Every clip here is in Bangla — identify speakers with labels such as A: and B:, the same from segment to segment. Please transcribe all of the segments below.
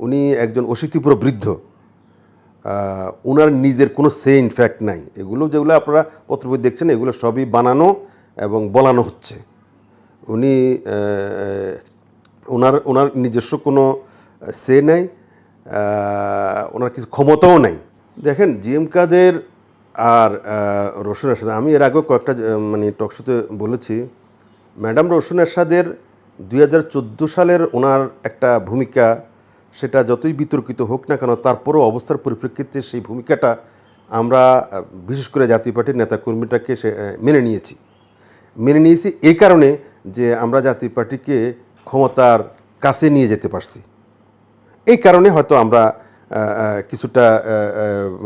A: উনি একজন অশীতিপুর বৃদ্ধ। ওনার নিজের কোনো সে ইনফ্যাক্ট নাই। এগুলো যেগুলো আপনারা পত্রবই দেখছেন, এগুলো সবই বানানো এবং বলানো হচ্ছে। উনি ওনার ওনার নিজস্ব কোনো সে নাই ওনার কিছু ক্ষমতাও নাই। দেখেন, জিএম কাদের আর রোশন এরশাদ আমি এর আগেও কয়েকটা মানে টকশোতে বলেছি, ম্যাডাম রোশন এরশাদের দুই হাজার চোদ্দ সালের ওনার একটা ভূমিকা সেটা যতই বিতর্কিত হোক না কেন, তারপরও অবস্থার পরিপ্রেক্ষিতে সেই ভূমিকাটা আমরা বিশেষ করে জাতীয় পার্টির নেতাকর্মীটাকে সে মেনে নিয়েছি। মেনে নিয়েছি এই কারণে যে আমরা জাতীয় পার্টিকে ক্ষমতার কাছে নিয়ে যেতে পারছি। এই কারণে হয়তো আমরা কিছুটা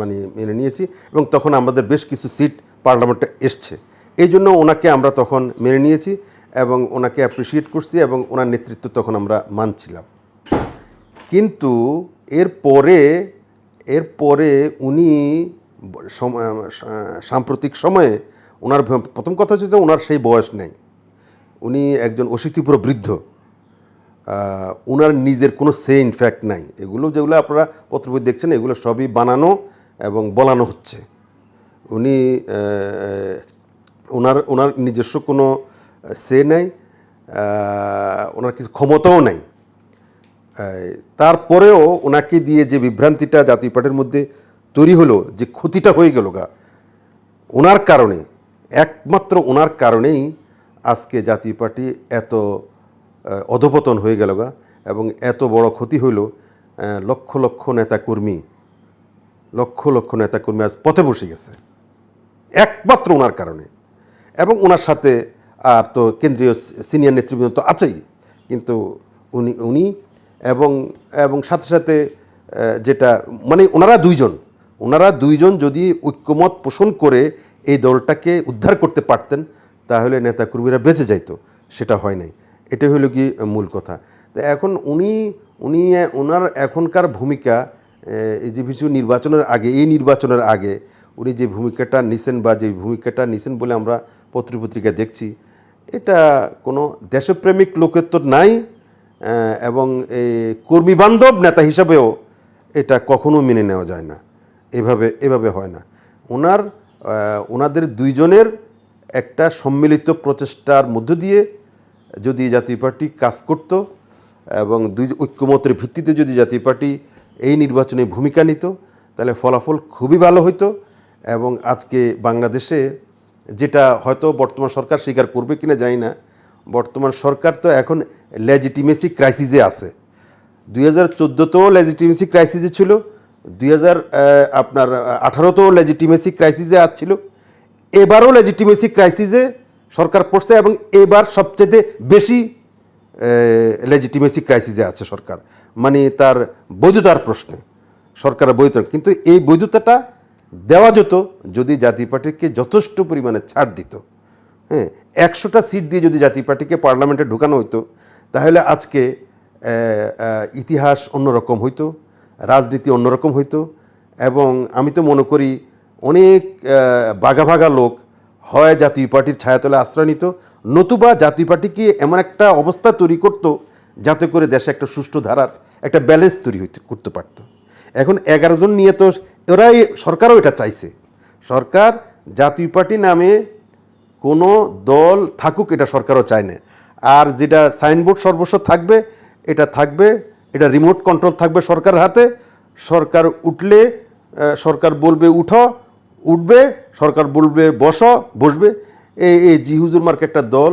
A: মানে মেনে নিয়েছি এবং তখন আমাদের বেশ কিছু সিট পার্লামেন্টে এসছে। এই জন্য ওনাকে আমরা তখন মেনে নিয়েছি এবং ওনাকে অ্যাপ্রিসিয়েট করছি এবং ওনার নেতৃত্ব তখন আমরা মানছিলাম। কিন্তু এর পরে এর পরে উনি সম- সাম্প্রতিক সময়ে ওনার প্রথম কথা হচ্ছে যে ওনার সেই বয়স নেই। উনি একজন অশীতিপুর বৃদ্ধ। ওনার নিজের কোনো সে ইনফ্যাক্ট নাই। এগুলো যেগুলো আপনারা পত্রবই দেখছেন, এগুলো সবই বানানো এবং বলানো হচ্ছে। উনি ওনার ওনার নিজস্ব কোনো সে নাই। ওনার কিছু ক্ষমতাও নাই। তারপরেও ওনাকে দিয়ে যে বিভ্রান্তিটা জাতীয় পার্টির মধ্যে তৈরি হলো, যে ক্ষতিটা হয়ে গেল গা, ওনার কারণে, একমাত্র ওনার কারণেই আজকে জাতীয় পার্টি এত অধপতন হয়ে গেল গা, এবং এত বড় ক্ষতি হইল লক্ষ লক্ষ নেতাকর্মী, লক্ষ লক্ষ নেতাকর্মী আজ পথে বসে গেছে। একমাত্র ওনার কারণে। এবং ওনার সাথে আর তো কেন্দ্রীয় সিনিয়র নেতৃবৃন্দ তো আছেই, কিন্তু উনি উনি এবং এবং সাথে সাথে যেটা মানে ওনারা দুইজন ওনারা দুইজন যদি ঐক্যমত পোষণ করে এই দলটাকে উদ্ধার করতে পারতেন, তাহলে নেতাকর্মীরা বেঁচে যাইতো, সেটা হয় নাই। এটা হলো কি মূল কথা। তো এখন উনি উনি, ওনার এখনকার ভূমিকা এই যে কিছু নির্বাচনের আগে, এই নির্বাচনের আগে উনি যে ভূমিকাটা নিছেন বা যে ভূমিকাটা নিছেন বলে আমরা পত্রিপত্রিকা দেখছি, এটা কোনো দেশপ্রেমিক লোকের তো নাই এবং এই কর্মী বান্ধব নেতা হিসাবেও এটা কখনো মেনে নেওয়া যায় না। এভাবে এভাবে হয় না। ওনার ওনাদের দুইজনের একটা সম্মিলিত প্রচেষ্টার মধ্য দিয়ে যদি জাতীয় পার্টি কাজ করত এবং দুই ঐক্যমতের ভিত্তিতে যদি জাতীয় পার্টি এই নির্বাচনে ভূমিকা নিত, তাহলে ফলাফল খুবই ভালো হতো এবং আজকে বাংলাদেশে যেটা হয়তো বর্তমান সরকার স্বীকার করবে কিনা জানি না বর্তমান সরকার তো এখন লেজিটিমেসি ক্রাইসিসে আছে। দুই হাজার চোদ্দোতেও লেজিটিমেসি ক্রাইসিসে ছিল, দুই হাজার আপনার আঠারোতেও লেজিটিমেসি ক্রাইসিসে আসছিল এবারও লেজিটিমেসি ক্রাইসিসে সরকার পড়ছে এবং এবার সবচেয়ে বেশি লেজিটিমেসি ক্রাইসিসে আছে সরকার। মানে তার বৈধতার প্রশ্নে, সরকারের বৈধতা। কিন্তু এই বৈধতাটা দেওয়া যেত যদি জাতীয় পার্টিকে যথেষ্ট পরিমাণে ছাড় দিত। হ্যাঁ একশোটা সিট দিয়ে যদি জাতীয় পার্টিকে পার্লামেন্টে ঢুকানো হইতো, তাহলে আজকে ইতিহাস অন্যরকম হইতো, রাজনীতি অন্যরকম হইতো, এবং আমি তো মনে করি অনেক বাঘা ভাগা লোক হয় জাতীয় পার্টির ছায়াতলে আশ্রয় নিত, নতুবা জাতীয় পার্টিকে এমন একটা অবস্থা তৈরি করতো, যাতে করে দেশে একটা সুষ্ঠু ধারার একটা ব্যালেন্স তৈরি হইতে, করতে পারতো। এখন এগারো জন নিয়ে তো ওরাই সরকারও এটা চাইছে। সরকার জাতীয় পার্টি নামে কোনো দল থাকুক, এটা সরকারও চায় না। আর যেটা সাইনবোর্ড সর্বস্ব থাকবে, এটা থাকবে, এটা রিমোট কন্ট্রোল থাকবে সরকার হাতে। সরকার উঠলে সরকার বলবে, উঠো। উঠবে, সরকার বলবে, বসো। বসবে। এই এই জি, হুজুর মার্কে একটা দল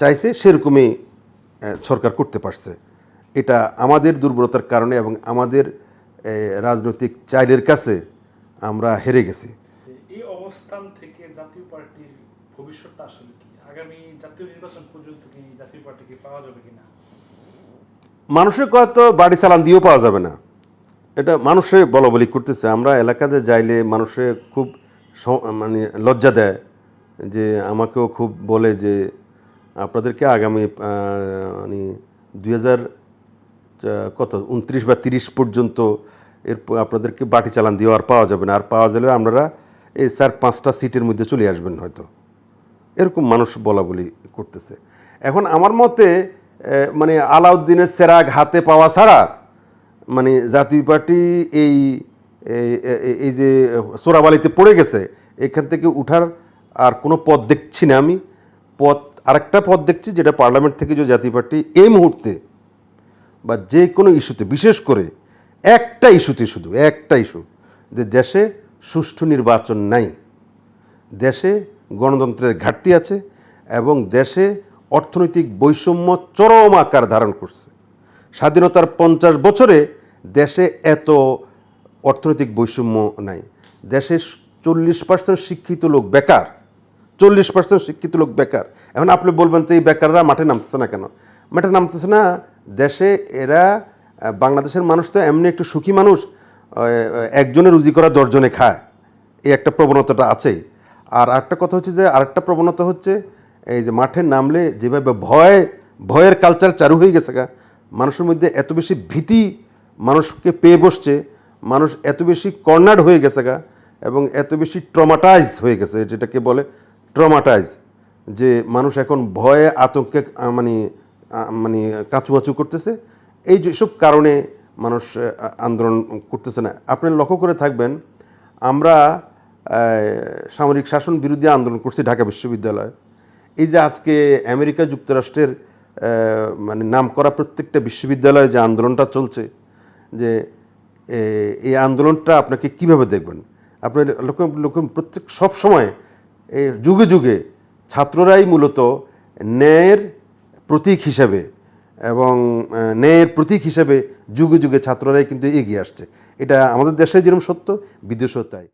A: চাইছে, সেরকমই সরকার করতে পারছে। এটা আমাদের দুর্বলতার কারণে এবং আমাদের রাজনৈতিক চাইলের কাছে আমরা হেরে গেছি।
B: এই অবস্থান থেকে জাতীয় পার্টির ভবিষ্যৎটা আসলে কি? আগামী জাতীয় নির্বাচন পর্যন্ত কি জাতীয় পার্টিকে পাওয়া যাবে কিনা?
A: মানুষের কত বাড়ি চালান দিয়েও পাওয়া যাবে না। এটা মানুষে বলা বলি করতেছে। আমরা এলাকাতে যাইলে মানুষে খুব মানে লজ্জা দেয় যে আমাকেও খুব বলে যে আপনাদেরকে আগামী মানে দুই হাজার কত, উনত্রিশ বা তিরিশ পর্যন্ত এর আপনাদেরকে বাটি চালান দিয়ে আর পাওয়া যাবে না। আর পাওয়া গেলে আপনারা এই চার পাঁচটা সিটের মধ্যে চলে আসবেন হয়তো। এরকম মানুষ বলা বলি করতেছে। এখন আমার মতে মানে আলাউদ্দিনের সেরাগ হাতে পাওয়া ছাড়া মানে জাতীয় পার্টি এই এই- যে চোরাবালিতে পড়ে গেছে, এখান থেকে উঠার আর কোনো পথ দেখছি না আমি। পথ, আরেকটা পথ দেখছি যেটা পার্লামেন্ট থেকে যে জাতীয় পার্টি এই মুহূর্তে বা যে কোনো ইস্যুতে, বিশেষ করে একটা ইস্যুতে শুধু, একটা ইস্যু, যে দেশে সুষ্ঠু নির্বাচন নাই। দেশে গণতন্ত্রের ঘাটতি আছে এবং দেশে অর্থনৈতিক বৈষম্য চরম আকার ধারণ করছে। স্বাধীনতার পঞ্চাশ বছরে দেশে এত অর্থনৈতিক বৈষম্য নাই। দেশে চল্লিশ পার্সেন্ট শিক্ষিত লোক বেকার। চল্লিশ পার্সেন্ট শিক্ষিত লোক বেকার। এখন আপনি বলবেন তো এই বেকাররা মাঠে নামতেছে না কেন? মাঠে নামতেছে না, দেশে এরা বাংলাদেশের মানুষ তো এমনি একটু সুখী মানুষ একজনে রুজি করা দশজনে খায়। এই একটা প্রবণতাটা আছেই। আর আরেকটা কথা হচ্ছে যে, আরেকটা প্রবণতা হচ্ছে, এই যে মাঠে নামলে যেভাবে ভয়, ভয়ের কালচার চালু হয়ে গেছে গা, মানুষের মধ্যে এত বেশি ভীতি মানুষকে পেয়ে বসছে, মানুষ এত বেশি কর্নার্ড হয়ে গেছে গা, এবং এত বেশি ট্রমাটাইজ হয়ে গেছে, যেটাকে বলে ট্রমাটাইজ যে মানুষ এখন ভয়ে আতঙ্কে মানে মানে কাঁচুমাচু করতেছে। এই যেসব কারণে মানুষ আন্দোলন করতেছে না। আপনি লক্ষ্য করে থাকবেন, আমরা সামরিক শাসন বিরোধী আন্দোলন করছে ঢাকা বিশ্ববিদ্যালয়। এই যে আজকে আমেরিকা যুক্তরাষ্ট্রের মানে নাম করা প্রত্যেকটা বিশ্ববিদ্যালয়ে যে আন্দোলনটা চলছে, যে এই আন্দোলনটা আপনাকে কীভাবে দেখবেন? আপনার লোক লোক প্রত্যেক, সব সময় এই যুগে যুগে ছাত্ররাই মূলত ন্যায়ের প্রতীক হিসাবে এবং ন্যায়ের প্রতীক হিসাবে যুগে যুগে ছাত্ররাই কিন্তু এগিয়ে আসছে। এটা আমাদের দেশে যেরকম সত্য, বিদেশেও তাই।